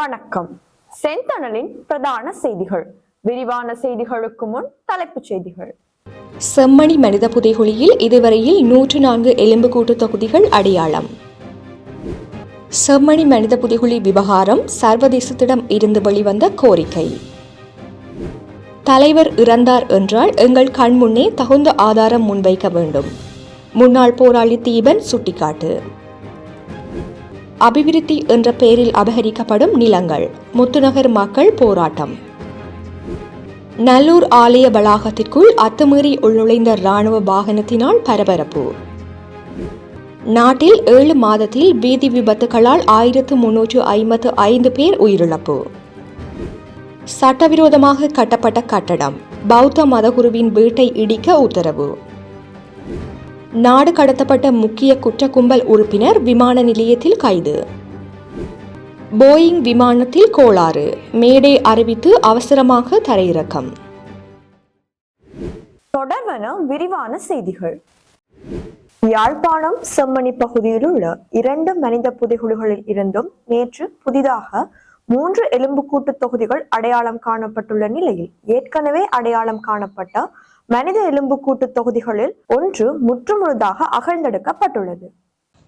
வணக்கம். செந்தணலின் பிரதான செய்திகள். விரிவான செய்திகளுக்கு முன் தலைப்புச் செய்திகள். செம்மணி மனித புதைகுழியில் இதுவரையில் நூற்று நான்கு எலும்புக்கூட்டு தொகுதிகள் அடையாளம். செம்மணி மனித புதைகுழி விவகாரம் சர்வதேசத்திடம் இருந்து வெளிவந்த கோரிக்கை. தலைவர் இறந்தார் என்றால் எங்கள் கண்முன்னே தகுந்த ஆதாரம் முன்வைக்க வேண்டும். முன்னாள் போராளி தீபன் சுட்டிக்காட்டு. அபிவிருத்தி என்ற பெயரில் அபகரிக்கப்படும் நிலங்கள். முத்துநகர் மக்கள் போராட்டம். நல்லூர் ஆலய வளாகத்திற்குள் அத்துமீறி உள்நுழைந்த ராணுவ வாகனத்தினால் பரபரப்பு. நாட்டில் ஏழு மாதத்தில் வீதி விபத்துகளால் ஆயிரத்து முன்னூற்று ஐம்பத்து ஐந்து பேர் உயிரிழப்பு. சட்டவிரோதமாக கட்டப்பட்ட கட்டடம். பௌத்த மதகுருவின் வீட்டை இடிக்க உத்தரவு. நாடு கடத்தப்பட்ட முக்கிய குற்ற கும்பல் உறுப்பினர் விமான நிலையத்தில் கைது. போயிங் விமானத்தில் கோளாறு மேடை அறிவித்து அவசரமாக தரையிறக்கம். தொடர்வன விரிவான செய்திகள். யாழ்ப்பாணம் செம்மணி பகுதியில் உள்ள இரண்டு மனித புதைகுழிகளில் இருந்தும் நேற்று புதிதாக மூன்று எலும்புக்கூட்டு தொகுதிகள் அடையாளம் காணப்பட்டுள்ள நிலையில் ஏற்கனவே அடையாளம் காணப்பட்ட மனித எலும்புக்கூட்டு தொகுதிகளில் ஒன்று முற்றுமுழுதாக அகழ்ந்தெடுக்கப்பட்டுள்ளது.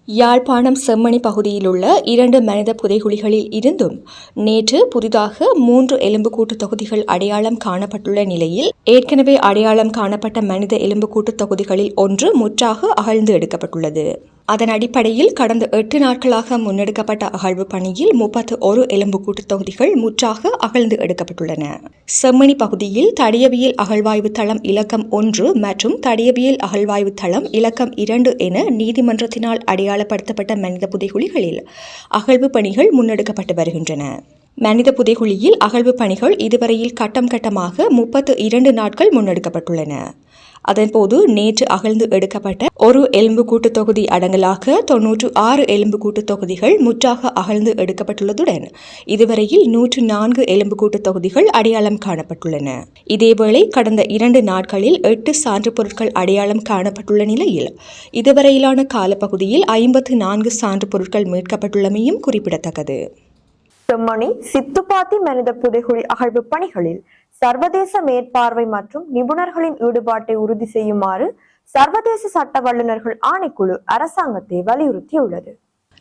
யாழ்ப்பாணம் செம்மணி பகுதியில் உள்ள இரண்டு மனித புதைகுழிகளில் இருந்தும் நேற்று புதிதாக மூன்று எலும்புக்கூட்டு தொகுதிகள் அடையாளம் காணப்பட்டுள்ள நிலையில் ஏற்கனவே அடையாளம் காணப்பட்ட மனித எலும்புக்கூட்டு தொகுதிகளில் ஒன்று முற்றாக அகழ்ந்து எடுக்கப்பட்டுள்ளது. அதன் அடிப்படையில் கடந்த எட்டு நாட்களாக முன்னெடுக்கப்பட்ட அகழ்வு பணியில் முப்பத்து ஒரு எலும்புக்கூட்டு தொகுதிகள் முற்றாக அகழ்ந்து எடுக்கப்பட்டுள்ளன. செம்மணி பகுதியில் தடியவியல் அகழ்வாய்வு தளம் இலக்கம் ஒன்று மற்றும் தடியவியல் அகழ்வாய்வு தளம் இலக்கம் இரண்டு என நீதிமன்றத்தினால் அடையாளப்படுத்தப்பட்ட மனித புதைகுழிகளில் அகழ்வு பணிகள் முன்னெடுக்கப்பட்டு வருகின்றன. மனித புதைகுழியில் அகழ்வு பணிகள் இதுவரையில் கட்டம் கட்டமாக முப்பத்து இரண்டு நாட்கள் முன்னெடுக்கப்பட்டுள்ளன. அதன்போது நேற்று அகழ்ந்து எடுக்கப்பட்ட ஒரு எலும்புக்கூட்டு தொகுதி அடங்கலாக தொன்னூற்று ஆறு எலும்புக்கூட்டு தொகுதிகள் முற்றாக அகழ்ந்து எடுக்கப்பட்டுள்ளதுடன் இதுவரையில் நூற்று நான்கு எலும்பு தொகுதிகள் அடையாளம் காணப்பட்டுள்ளன. இதேவேளை கடந்த இரண்டு நாட்களில் எட்டு சான்று பொருட்கள் அடையாளம் காணப்பட்டுள்ள நிலையில் இதுவரையிலான காலப்பகுதியில் ஐம்பத்து நான்கு சான்று பொருட்கள் மீட்கப்பட்டுள்ளமையும் குறிப்பிடத்தக்கது. செம்மணி சித்துப்பாத்தி மனித புதைகுழி அகழ்வு பணிகளில் சர்வதேச மேற்பார்வை மற்றும் நிபுணர்களின் ஈடுபாட்டை உறுதி செய்யுமாறு சர்வதேச சட்ட வல்லுநர்கள் ஆணைக்குழு அரசாங்கத்தை வலியுறுத்தியுள்ளது.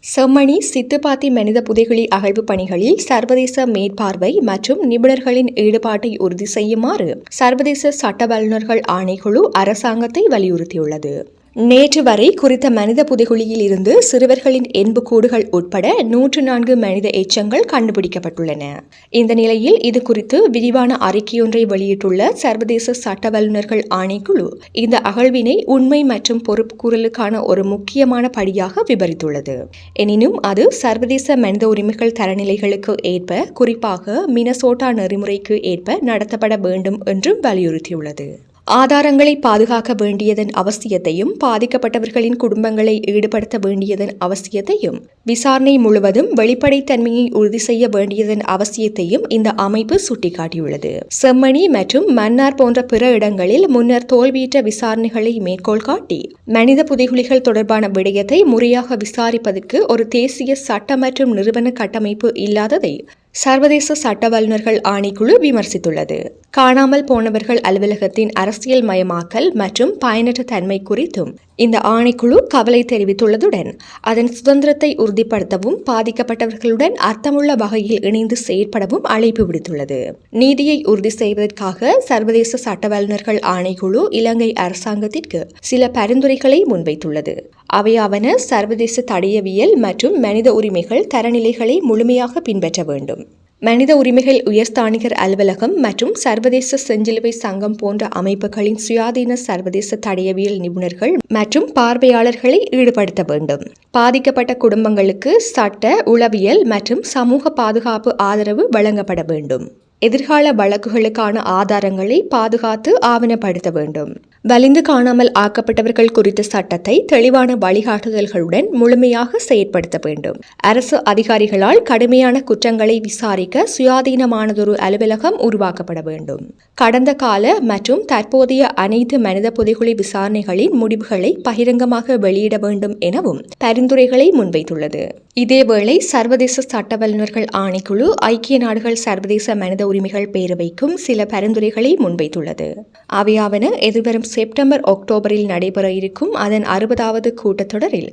செம்மணி சித்துப்பாத்தி மனித புதைகுழி அகழ்வு பணிகளில் சர்வதேச மேற்பார்வை மற்றும் நிபுணர்களின் ஈடுபாட்டை உறுதி செய்யுமாறு சர்வதேச சட்ட வல்லுநர்கள் ஆணைக்குழு அரசாங்கத்தை வலியுறுத்தியுள்ளது. நேற்று வரை குறித்த மனித புதைகுழியில் இருந்து சிறுவர்களின் எண்புக்கூடுகள் உட்பட நூற்று நான்கு மனித எச்சங்கள் கண்டுபிடிக்கப்பட்டுள்ளன. இந்த நிலையில் இது குறித்து விரிவான அறிக்கையொன்றை வெளியிட்டுள்ள சர்வதேச சட்ட வல்லுநர்கள் ஆணைக்குழு இந்த அகழ்வினை உண்மை மற்றும் பொறுப்புக்கூறலுக்கான ஒரு முக்கியமான படியாக விபரித்துள்ளது எனினும் அது சர்வதேச மனித உரிமைகள் தரநிலைகளுக்கு ஏற்ப குறிப்பாக மினசோட்டா நெறிமுறைக்கு ஏற்ப நடத்தப்பட வேண்டும் என்றும் வலியுறுத்தியுள்ளது. ஆதாரங்களை பாதுகாக்க வேண்டியதன் அவசியத்தையும் பாதிக்கப்பட்டவர்களின் குடும்பங்களை ஈடுபடுத்த வேண்டியதன் அவசியத்தையும் விசாரணை முழுவதும் வெளிப்படைத்தன்மையை உறுதி செய்ய வேண்டியதன் அவசியத்தையும் இந்த அமைப்பு சுட்டிக்காட்டியுள்ளது. செம்மணி மற்றும் மன்னார் போன்ற பிற இடங்களில் முன்னர் தோல்வியிட்ட விசாரணைகளை மேற்கோள் காட்டி மனித புதைகுலிகள் தொடர்பான விடயத்தை முறையாக விசாரிப்பதற்கு ஒரு தேசிய சட்ட மற்றும் நிறுவன கட்டமைப்பு இல்லாததை சர்வதேச சட்ட வல்லுநர்கள் ஆணைக்குழு விமர்சித்துள்ளது. காணாமல் போனவர்கள் அலுவலகத்தின் அரசியல் மயமாக்கல் மற்றும் பயனற்ற தன்மை குறித்தும் இந்த ஆணைக்குழு கவலை தெரிவித்துள்ளதுடன் அதன் சுதந்திரத்தை உறுதிப்படுத்தவும் பாதிக்கப்பட்டவர்களுடன் அர்த்தமுள்ள வகையில் இணைந்து செயற்படவும் அழைப்பு விடுத்துள்ளது. நீதியை உறுதி செய்வதற்காக சர்வதேச சட்ட வல்லுநர்கள் ஆணைக்குழு இலங்கை அரசாங்கத்திற்கு சில பரிந்துரைகளை முன்வைத்துள்ளது. அவையாவன சர்வதேச தடயவியல் மற்றும் மனித உரிமைகள் தரநிலைகளை முழுமையாக பின்பற்ற வேண்டும். மனித உரிமைகள் உயர்ஸ்தானிகர் அலுவலகம் மற்றும் சர்வதேச செஞ்சிலுவை சங்கம் போன்ற அமைப்புகளின் சுயாதீன சர்வதேச தடயவியல் நிபுணர்கள் மற்றும் பார்வையாளர்களை ஈடுபடுத்த வேண்டும். பாதிக்கப்பட்ட குடும்பங்களுக்கு சட்ட உளவியல் மற்றும் சமூக பாதுகாப்பு ஆதரவு வழங்கப்பட வேண்டும். எதிர்கால வழக்குகளுக்கான ஆதாரங்களை பாதுகாத்து ஆவணப்படுத்த வேண்டும். வலிந்து காணாமல் ஆக்கப்பட்டவர்கள் குறித்த சட்டத்தை தெளிவான வழிகாட்டுதல்களுடன் முழுமையாக செயற்படுத்த வேண்டும். அரசு அதிகாரிகளால் கடுமையான குற்றங்களை விசாரிக்க சுயாதீனமானதொரு அலுவலகம் உருவாக்கப்பட வேண்டும். கடந்த கால மற்றும் தற்போதைய அனைத்து மனித புதைகுழி விசாரணைகளின் முடிவுகளை பகிரங்கமாக வெளியிட வேண்டும் எனவும் பரிந்துரைகளை முன்வைத்துள்ளது. இதேவேளை சர்வதேச சட்ட வல்லுநர்கள் ஆணைக்குழு ஐக்கிய நாடுகள் சர்வதேச மனித உரிமைகள் பேரவைக்கும் சில பரிந்துரைகளை முன்வைத்துள்ளது. அவையாவன எதிர்வரும் செப்டம்பர் அக்டோபரில் நடைபெற இருக்கும் அதன் அறுபதாவது கூட்டத்தொடரில்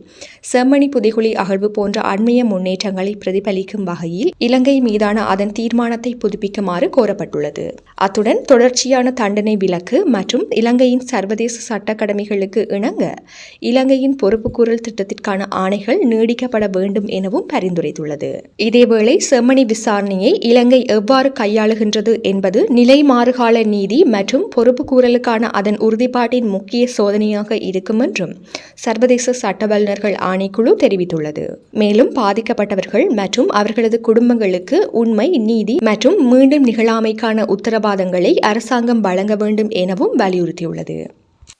செம்மணி புதைகுழி அகழ்வு போன்ற அண்மைய முன்னேற்றங்களை பிரதிபலிக்கும் வகையில் இலங்கை மீதான அதன் தீர்மானத்தை புதுப்பிக்குமாறு கோரப்பட்டுள்ளது. அத்துடன் தொடர்ச்சியான தண்டனை விலக்கு மற்றும் இலங்கையின் சர்வதேச சட்ட கடமைகளுக்கு இணங்க இலங்கையின் பொறுப்புக்கூறல் திட்டத்திற்கான ஆணைகள் நீடிக்கப்பட வேண்டும் எனவும் பரிந்துரைத்துள்ளது. இதேவேளை செம்மணி விசாரணையை இலங்கை எவ்வாறு கையாளுகின்றது என்பது நிலை மாறுகால நீதி மற்றும் பொறுப்புக்கூறலுக்கான அதன் செயல்பாட்டின் முக்கிய சோதனையாக இருக்கும் என்றும் சர்வதேச சட்ட வல்லுநர்கள் ஆணைக்குழு தெரிவித்துள்ளது. மேலும் பாதிக்கப்பட்டவர்கள் மற்றும் அவர்களது குடும்பங்களுக்கு உண்மை நீதி மற்றும் மீண்டும் நிகழாமைக்கான உத்தரவாதங்களை அரசாங்கம் வழங்க வேண்டும் எனவும் வலியுறுத்தியுள்ளது.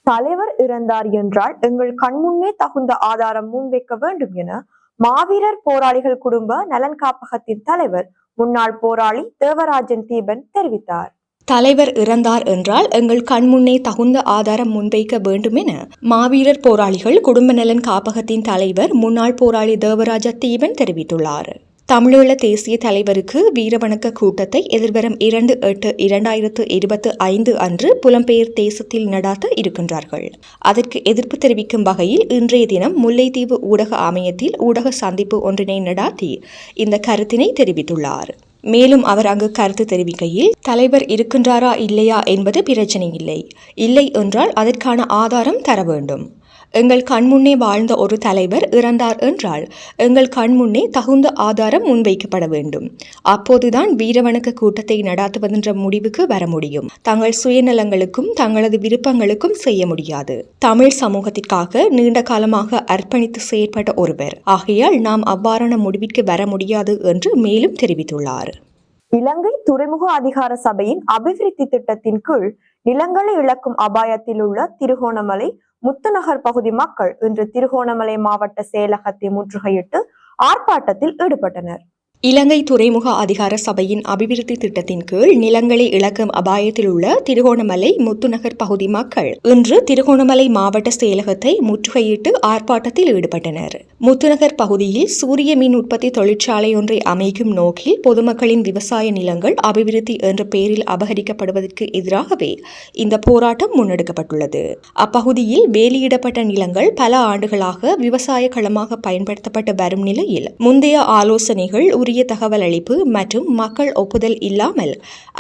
தலைவர் இறந்தார் என்றால் எங்கள் கண்முன்னே தகுந்த ஆதாரம் முன்வைக்க வேண்டும் என மாவீரர் போராளிகள் குடும்ப நலன் காப்பகத்தின் தலைவர் முன்னாள் போராளி தேவராஜன் தீபன் தெரிவித்தார். தலைவர் இறந்தார் என்றால் எங்கள் கண்முன்னே தகுந்த ஆதாரம் முன்வைக்க வேண்டும் என மாவீரர் போராளிகள் குடும்ப நலன் காப்பகத்தின் தலைவர் முன்னாள் போராளி தேவராஜ தீபன் தெரிவித்துள்ளார். தமிழீழ தேசிய தலைவருக்கு வீரவணக்க கூட்டத்தை எதிர்வரும் இரண்டு எட்டு இரண்டாயிரத்து இருபத்து ஐந்து அன்று புலம்பெயர் தேசத்தில் நடாத்த இருக்கின்றார்கள். அதற்கு எதிர்ப்பு தெரிவிக்கும் வகையில் இன்றைய தினம் முல்லைத்தீவு ஊடக அமையத்தில் ஊடக சந்திப்பு ஒன்றினை நடாத்தி இந்த கருத்தினை தெரிவித்துள்ளார். மேலும் அவர் அங்கு கருத்து தெரிவிக்கையில் தலைவர் இருக்கின்றாரா இல்லையா என்பது பிரச்சனை இல்லை. இல்லை என்றால் அதற்கான ஆதாரம் தர வேண்டும். எங்கள் கண்முன்னே வாழ்ந்த ஒரு தலைவர் இறந்தார் என்றால் எங்கள் கண்முன்னே தகுந்த ஆதாரம் முன்வைக்கப்பட வேண்டும். அப்போதுதான் வீரவணக்க கூட்டத்தை நடாத்துவதென்ற முடிவுக்கு வர முடியும். தங்கள் சுயநலங்களுக்கும் தங்களது விருப்பங்களுக்கும் செய்ய முடியாது. தமிழ் சமூகத்திற்காக நீண்ட காலமாக அர்ப்பணித்து செயற்பட்ட ஒருவர். ஆகையால் நாம் அவ்வாறான முடிவிற்கு வர முடியாது என்று மேலும் தெரிவித்துள்ளார். இலங்கை துறைமுக அதிகார சபையின் அபிவிருத்தி திட்டத்தின் கீழ் நிலங்களை இழக்கும் அபாயத்தில் உள்ள திருகோணமலை முத்துநகர் பகுதி மக்கள் இன்று திருகோணமலை மாவட்ட செயலகத்தை முற்றுகையிட்டு ஆர்ப்பாட்டத்தில் ஈடுபட்டனர். இலங்கை துறைமுக அதிகார சபையின் அபிவிருத்தி திட்டத்தின் கீழ் நிலங்களை இழக்கும் அபாயத்தில் உள்ள திருகோணமலை முத்துநகர் பகுதி மக்கள் இன்று திருகோணமலை மாவட்ட செயலகத்தை முற்றுகையிட்டு ஆர்ப்பாட்டத்தில் ஈடுபட்டனர். முத்துநகர் பகுதியில் சூரிய மின் உற்பத்தி தொழிற்சாலை ஒன்றை அமைக்கும் நோக்கில் பொதுமக்களின் விவசாய நிலங்கள் அபிவிருத்தி என்ற பெயரில் அபகரிக்கப்படுவதற்கு எதிராகவே இந்த போராட்டம் முன்னெடுக்கப்பட்டுள்ளது. அப்பகுதியில் வேலியிடப்பட்ட நிலங்கள் பல ஆண்டுகளாக விவசாய களமாக பயன்படுத்தப்பட்டு வரும் நிலையில் முந்தைய ஆலோசனைகள் உரிய தகவல் அளிப்பு மற்றும் மக்கள் ஒப்புதல் இல்லாமல்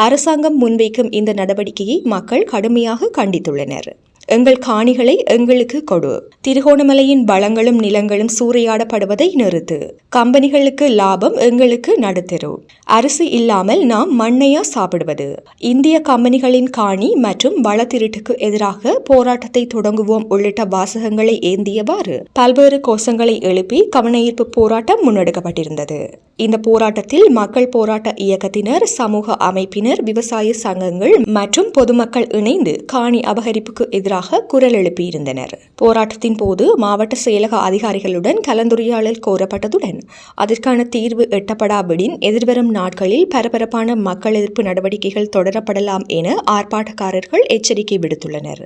அரசாங்கம் முன்வைக்கும் இந்த நடவடிக்கையை மக்கள் கடுமையாக கண்டித்துள்ளனர். எங்கள் காணிகளை எங்களுக்கு கொடு. திருகோணமலையின் வளங்களும் நிலங்களும் சூறையாடப்படுவதை நிறுத்து. கம்பெனிகளுக்கு லாபம் எங்களுக்கு நடத்தரு. அரிசி இல்லாமல் நாம் மண்ணையா சாப்பிடுவது. இந்திய கம்பெனிகளின் காணி மற்றும் வள திருட்டுக்கு எதிராக போராட்டத்தை தொடங்குவோம் உள்ளிட்ட வாசகங்களை ஏந்தியவாறு பல்வேறு கோஷங்களை எழுப்பி கவனஈர்ப்பு போராட்டம் முன்னெடுக்கப்பட்டிருந்தது. இந்த போராட்டத்தில் மக்கள் போராட்ட இயக்கத்தினர் சமூக அமைப்பினர் விவசாய சங்கங்கள் மற்றும் பொதுமக்கள் இணைந்து காணி அபகரிப்புக்கு எதிராக குரல் எழுப்பியிருந்தனர். போராட்டத்தின் போது மாவட்ட செயலக அதிகாரிகளுடன் கலந்துரையாடல் கோரப்பட்டதுடன் அதற்கான தீர்வு எட்டப்படாவிடின் எதிர்வரும் நாட்களில் பரபரப்பான மக்கள் எதிர்ப்பு நடவடிக்கைகள் தொடரப்படலாம் என ஆர்ப்பாட்டக்காரர்கள் எச்சரிக்கை விடுத்துள்ளனர்.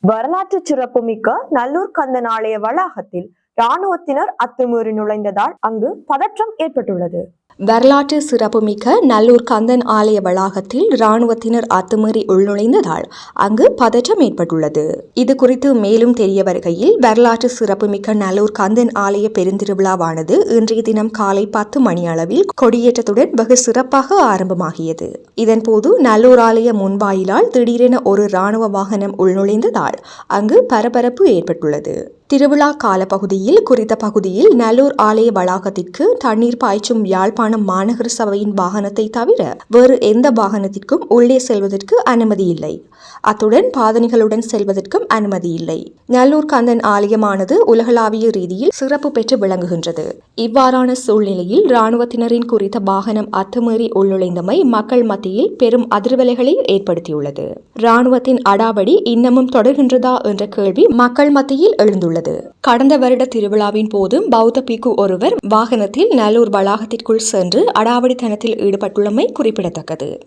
வரலாற்று சிறப்புமிக்க நல்லூர் கந்தன் ஆலய வளாகத்தில் இராணுவத்தினர் அத்துமீறி நுழைந்ததால் அங்கு பதற்றம் ஏற்பட்டுள்ளது. வரலாற்று சிறப்புமிக்க நல்லூர் கந்தன் ஆலய வளாகத்தில் இராணுவத்தினர் அத்துமீறி உள்நுழைந்ததால் அங்கு பதற்றம் ஏற்பட்டுள்ளது. இது குறித்து மேலும் தெரிய வருகையில் வரலாற்று சிறப்புமிக்க நல்லூர் கந்தன் ஆலய பெருந்திருவிழாவானது இன்றைய தினம் காலை பத்து மணி அளவில் கொடியேற்றத்துடன் வெகு சிறப்பாக ஆரம்பமாகியது. இதன்போது நல்லூர் ஆலய முன்வாயிலால் திடீரென ஒரு இராணுவ வாகனம் உள்நுழைந்ததால் அங்கு பரபரப்பு ஏற்பட்டுள்ளது. திருவிழா காலப்பகுதியில் குறித்த பகுதியில் நல்லூர் ஆலய வளாகத்திற்கு தண்ணீர் பாய்ச்சும் யாழ்ப்பாணம் மாநகர சபையின் வாகனத்தை தவிர வேறு எந்த வாகனத்திற்கும் உள்ளே செல்வதற்கு அனுமதி இல்லை. அத்துடன் பாதணிகளுடன் செல்வதற்கும் அனுமதி இல்லை. நல்லூர் கந்தன் ஆலயமானது உலகளாவிய ரீதியில் சிறப்பு பெற்று விளங்குகின்றது. இவ்வாறான சூழ்நிலையில் இராணுவத்தினரின் குறித்த வாகனம் அத்துமீறி உள்நுழைந்தமை மக்கள் மத்தியில் பெரும் அதிர்வலைகளை ஏற்படுத்தியுள்ளது. இராணுவத்தின் அடாவடி இன்னமும் தொடர்கின்றதா என்ற கேள்வி மக்கள் மத்தியில் எழுந்துள்ளது. கடந்த வருட திருவிழாவின் போது பௌத்த பிக்கு ஒருவர் வாகனத்தில் நல்லூர் வளாகத்திற்குள் சென்று அடாவடித்தனத்தில் ஈடுபட்டுள்ளமை குறிப்பிடத்தக்கது.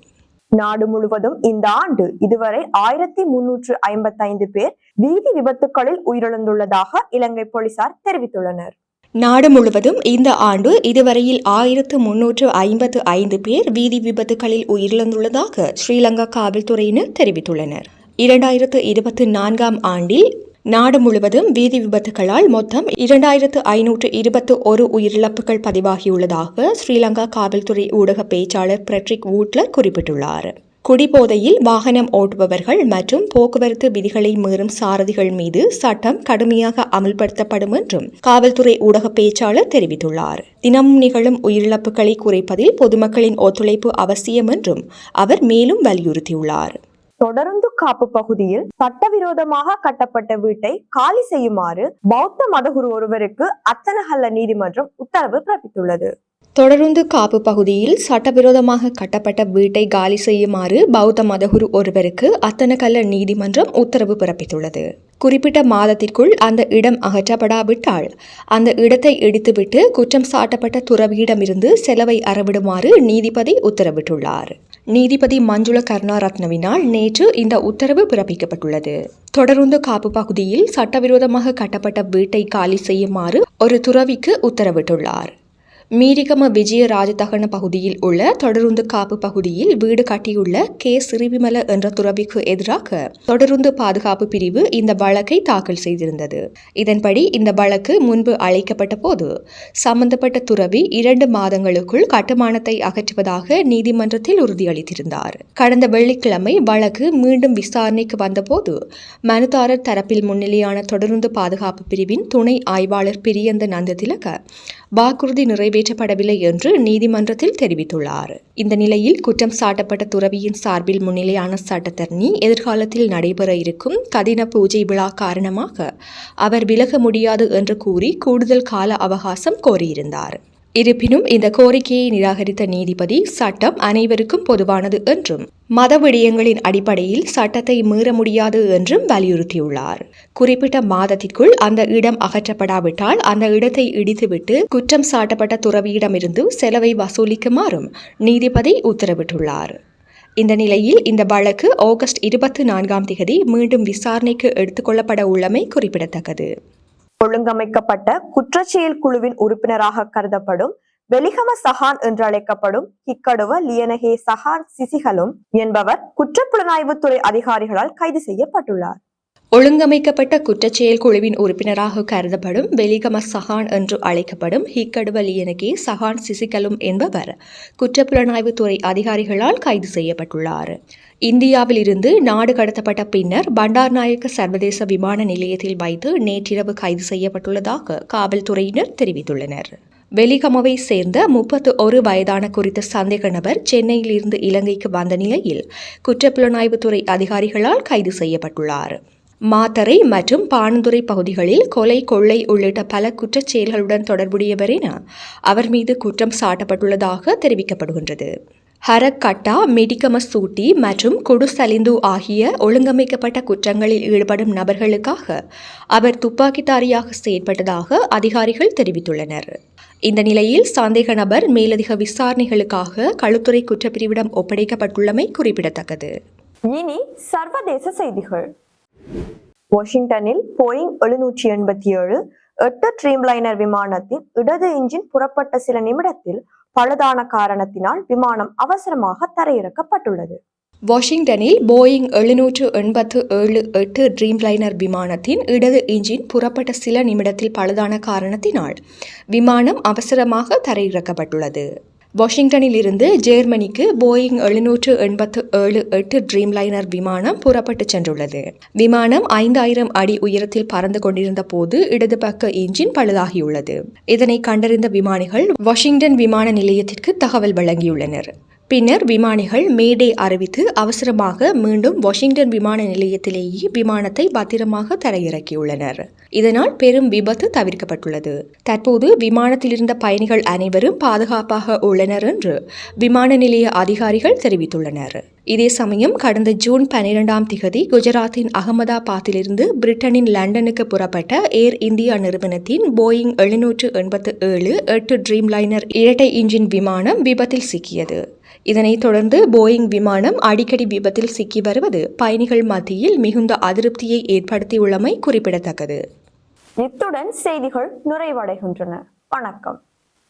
நாடு முழுவதும் இந்த ஆண்டு இதுவரை ஆயிரத்தி முன்னூற்று ஐம்பத்தைந்து பேர் வீதி விபத்துகளில் உயிரிழந்துள்ளதாக இலங்கை போலீசார் தெரிவித்துள்ளனர். நாடு முழுவதும் இந்த ஆண்டு இதுவரையில் ஆயிரத்து முன்னூற்று ஐம்பத்து ஐந்து பேர் வீதி விபத்துகளில் உயிரிழந்துள்ளதாக ஸ்ரீலங்கா காவல்துறையினர் தெரிவித்துள்ளனர். இரண்டாயிரத்து இருபத்தி நான்காம் ஆண்டில் நாடு முழுவதும் வீதி விபத்துகளால் மொத்தம் இரண்டாயிரத்து ஐநூற்று இருபத்து ஒரு உயிரிழப்புகள் பதிவாகியுள்ளதாக ஸ்ரீலங்கா காவல்துறை ஊடக பேச்சாளர் பிரட்ரிக் வூட்லர் குறிப்பிட்டுள்ளார். குடிபோதையில் வாகனம் ஓட்டுபவர்கள் மற்றும் போக்குவரத்து விதிகளை மீறும் சாரதிகள் மீது சட்டம் கடுமையாக அமல்படுத்தப்படும் என்றும் காவல்துறை ஊடக பேச்சாளர் தெரிவித்துள்ளார். தினம் நிகழும் உயிரிழப்புகளை குறைப்பதில் பொதுமக்களின் ஒத்துழைப்பு அவசியம் என்றும் அவர் மேலும் வலியுறுத்தியுள்ளார். தொடருந்து காப்பு பகுதியில் சட்டவிரோதமாக கட்டப்பட்ட வீட்டை காலி செய்யுமாறு பௌத்த மதகுரு ஒருவருக்கு அத்தனஹல்ல நீதிமன்றம் உத்தரவு பிறப்பித்துள்ளது. தொடருந்து காப்பு பகுதியில் சட்டவிரோதமாக கட்டப்பட்ட வீட்டை காலி செய்யுமாறு பௌத்த மதகுரு ஒருவருக்கு அத்தனகல்ல நீதிமன்றம் உத்தரவு பிறப்பித்துள்ளது. குறிப்பிட்ட மாதத்திற்குள் அந்த இடம் அகற்றப்படாவிட்டால் அந்த இடத்தை இடித்துவிட்டு குற்றம் சாட்டப்பட்ட துறவியிடமிருந்து செலவை அறவிடுமாறு நீதிபதி உத்தரவிட்டுள்ளார். நீதிபதி மஞ்சுள கருணாரத்னவினால் நேற்று இந்த உத்தரவு பிறப்பிக்கப்பட்டுள்ளது. தொடருந்து காப்பு பகுதியில் சட்டவிரோதமாக கட்டப்பட்ட வீட்டை காலி செய்யுமாறு ஒரு துறவிக்கு உத்தரவிட்டுள்ளார். மீரிகம விஜய ராஜதகன பகுதியில் உள்ள தொடருந்து காப்பு பகுதியில் வீடு கட்டியுள்ள கே. சிறிவிமல என்ற துறவிக்கு எதிராக தொடருந்து பாதுகாப்பு பிரிவு இந்த வழக்கை தாக்கல் செய்திருந்தது. இதன்படி இந்த வழக்கு முன்பு அழைக்கப்பட்ட போது சம்பந்தப்பட்ட துறவி இரண்டு மாதங்களுக்குள் கட்டுமானத்தை அகற்றுவதாக நீதிமன்றத்தில் உறுதியளித்திருந்தார். கடந்த வெள்ளிக்கிழமை வழக்கு மீண்டும் விசாரணைக்கு வந்தபோது மனுதாரர் தரப்பில் முன்னிலையான தொடருந்து பாதுகாப்பு பிரிவின் துணை ஆய்வாளர் பிரியந்த நந்ததிலக வாக்குறுதி நிறைவேற்றப்படவில்லை என்று நீதிமன்றத்தில் தெரிவித்துள்ளார். இந்த நிலையில் குற்றம் சாட்டப்பட்ட துறவியின் சார்பில் முன்னிலையான சட்டத்தரணி எதிர்காலத்தில் நடைபெற இருக்கும் கதின பூஜை விழா காரணமாக அவர் விலக முடியாது என்று கூறி கூடுதல் கால அவகாசம் கோரியிருந்தார். இருப்பினும் இந்த கோரிக்கையை நிராகரித்த நீதிபதி சட்டம் அனைவருக்கும் பொதுவானது என்றும் மத விடயங்களின் அடிப்படையில் சட்டத்தை மீற முடியாது என்றும் வலியுறுத்தியுள்ளார். குறிப்பிட்ட மாதத்திற்குள் அந்த இடம் அகற்றப்படாவிட்டால் அந்த இடத்தை இடித்துவிட்டு குற்றம் சாட்டப்பட்ட துறவியிடமிருந்து செலவை வசூலிக்குமாறும் நீதிபதி உத்தரவிட்டுள்ளார். இந்த நிலையில் இந்த வழக்கு ஆகஸ்ட் இருபத்தி நான்காம் தேதி மீண்டும் விசாரணைக்கு எடுத்துக்கொள்ளப்பட உள்ளமை குறிப்பிடத்தக்கது. ஒழுங்கமைக்கப்பட்ட குற்றச்செயல் குழுவின் உறுப்பினராக கருதப்படும் வெலிகம சஹான் என்று அழைக்கப்படும் ஹிக்கடுவ லியனகே சஹான் சிசிகலும் என்பவர் குற்றப்புலனாய்வுத்துறை அதிகாரிகளால் கைது செய்யப்பட்டுள்ளார். ஒழுங்கமைக்கப்பட்ட குற்றச்செயல் குழுவின் உறுப்பினராக கருதப்படும் வெலிகம சஹான் என்று அழைக்கப்படும் ஹிக்கடுவலியனகே சஹான் சிசிகலும் என்பவர் குற்றப்புலனாய்வுத்துறை அதிகாரிகளால் கைது செய்யப்பட்டுள்ளார். இந்தியாவில் இருந்து நாடு கடத்தப்பட்ட பின்னர் பண்டார்நாயக்க சர்வதேச விமான நிலையத்தில் வைத்து நேற்றிரவு கைது செய்யப்பட்டுள்ளதாக காவல்துறையினர் தெரிவித்துள்ளனர். வெலிகமவை சேர்ந்த முப்பத்து ஒரு வயதான குறித்த சந்தேக நபர் சென்னையிலிருந்து இலங்கைக்கு வந்த நிலையில் குற்றப்புலனாய்வுத்துறை அதிகாரிகளால் கைது செய்யப்பட்டுள்ளார். மாத்தரை மற்றும் பாணந்துறை பகுதிகளில் கொலை கொள்ளை உள்ளிட்ட பல குற்றச் செயல்களுடன் தொடர்புடையவர் என அவர் மீது குற்றம் சாட்டப்பட்டுள்ளதாக தெரிவிக்கப்படுகின்றது. ஹரக்கட்டா மிடிகம சூட்டி மற்றும் குடுசலிந்து ஆகிய ஒழுங்கமைக்கப்பட்ட குற்றங்களில் ஈடுபடும் நபர்களுக்காக அவர் துப்பாக்கிதாரியாக செயற்பட்டதாக அதிகாரிகள் தெரிவித்துள்ளனர். இந்த நிலையில் சந்தேக நபர் மேலதிக விசாரணைகளுக்காக களுத்துறை குற்றப்பிரிவிடம் ஒப்படைக்கப்பட்டுள்ளமை குறிப்பிடத்தக்கது. இனி சர்வதேச செய்திகள். வாஷிங்டனில் போயிங் எழுநூற்றி எண்பத்தி ஏழு எட்டு ட்ரீம்லைனர் விமானத்தின் இடது இன்ஜின் புறப்பட்ட சில நிமிடத்தில் பழுதான காரணத்தினால் விமானம் அவசரமாக தரையிறக்கப்பட்டுள்ளது. வாஷிங்டனில் போயிங் எழுநூற்று எண்பத்து ஏழு எட்டு ட்ரீம்லைனர் விமானத்தின் இடது இன்ஜின் புறப்பட்ட சில நிமிடத்தில் பழுதான காரணத்தினால் விமானம் அவசரமாக தரையிறக்கப்பட்டுள்ளது. வாஷிங்டனில் இருந்து ஜெர்மனிக்கு போயிங் எழுநூற்று எண்பத்து ஏழு எட்டு ட்ரீம்லைனர் விமானம் புறப்பட்டு சென்றுள்ளது. விமானம் ஐந்தாயிரம் அடி உயரத்தில் பறந்து கொண்டிருந்த போது இடது பக்க இன்ஜின் பழுதாகியுள்ளது. இதனை கண்டறிந்த விமானிகள் வாஷிங்டன் விமான நிலையத்திற்கு தகவல் வழங்கியுள்ளனர். பின்னர் விமானிகள் மேடே அறிவித்து அவசரமாக மீண்டும் வாஷிங்டன் விமான நிலையத்திலேயே விமானத்தை பத்திரமாக தரையிறக்கியுள்ளனர். இதனால் பெரும் விபத்து தவிர்க்கப்பட்டுள்ளது. தற்போது விமானத்தில் இருந்த பயணிகள் அனைவரும் பாதுகாப்பாக உள்ளனர் என்று விமான நிலைய அதிகாரிகள் தெரிவித்துள்ளனர். இதே சமயம் கடந்த ஜூன் பனிரெண்டாம் திகதி குஜராத்தின் அகமதாபாத்திலிருந்து பிரிட்டனின் லண்டனுக்கு புறப்பட்ட ஏர் இந்தியா நிறுவனத்தின் போயிங் எழுநூற்று எண்பத்து ஏழு எட்டு ட்ரீம் லைனர் இரட்டை இன்ஜின் விமானம் விபத்தில் சிக்கியது. இதனைத் தொடர்ந்து போயிங் விமானம் அடிக்கடி விபத்தில் சிக்கி வருவது பயணிகள் மத்தியில் மிகுந்த அதிருப்தியை ஏற்படுத்தியுள்ளமை குறிப்பிடத்தக்கது. இத்துடன் செய்திகள் நிறைவடைகின்றன. வணக்கம்.